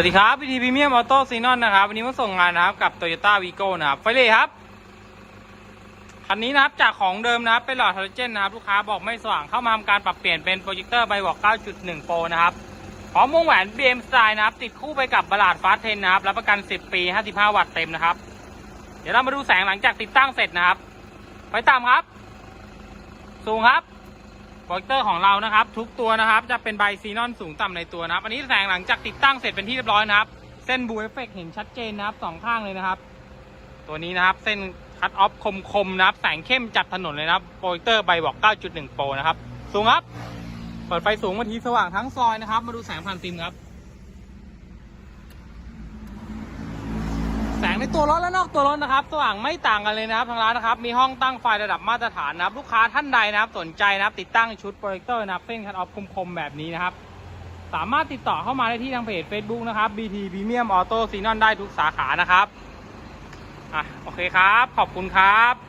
วัสดีครับพีทีพรีเมียมออโต้ซีนอนนะครับ วันนี้มาส่งงานนะครับกับ Toyota v ีโก้นะครับไฟเลยครับ คันนี้นะครับจากของเดิมนะครับเป็นหลอดฮาโลเจนนะครับ ลูกค้าบอกไม่สว่างเข้ามาทำการปรับเปลี่ยนเป็นโปรเจคเตอร์ใบบอก 9.1 โปรนะครับพร้อมวงแหวน BM Style นะครับ ติดคู่ไปกับบลาดฟาสเทนนะครับรับประกัน 10 ปี 55 วัตต์เต็มนะครับ เดี๋ยวเรามาดูแสงหลังจากติดตั้งเสร็จนะครับ ไปตามครับ สูงครับ โปรเจคเตอร์ของเรานะครับ ทุกตัวนะครับ จะเป็นใบซีนอนสูงต่ำในตัวนะครับ อันนี้แสงหลังจากติดตั้งเสร็จเป็นที่เรียบร้อยนะครับ เส้นบูเอฟเฟกเห็นชัดเจนนะครับสองข้างเลยนะครับ ตัวนี้นะครับเส้นคัตออฟคมๆนะครับ แสงเข้มจัดถนนเลยนะครับโปรเจคเตอร์ใบบอก 9.1 โปรนะครับ สูงครับ เปิดไฟสูงมาทีสว่างทั้งซอยนะครับ มาดูแสงผ่านฟิล์มครับ แสง ในตัวรถและนอกตัวรถนะครับสว่างไม่ต่างกันเลยนะครับทางร้านนะครับมีห้องตั้งไฟระดับมาตรฐานนะครับ ลูกค้าท่านใดนะครับสนใจนะครับ ติดตั้งชุดโปรเจคเตอร์นะครับเส้นคัตออฟคมๆแบบนี้นะครับ สามารถติดต่อเข้ามาได้ที่ทางเพจ Facebook นะครับ BT Premium Auto s e n o n ได้ทุกสาขานะครับอะโอเคครับ ขอบคุณครับ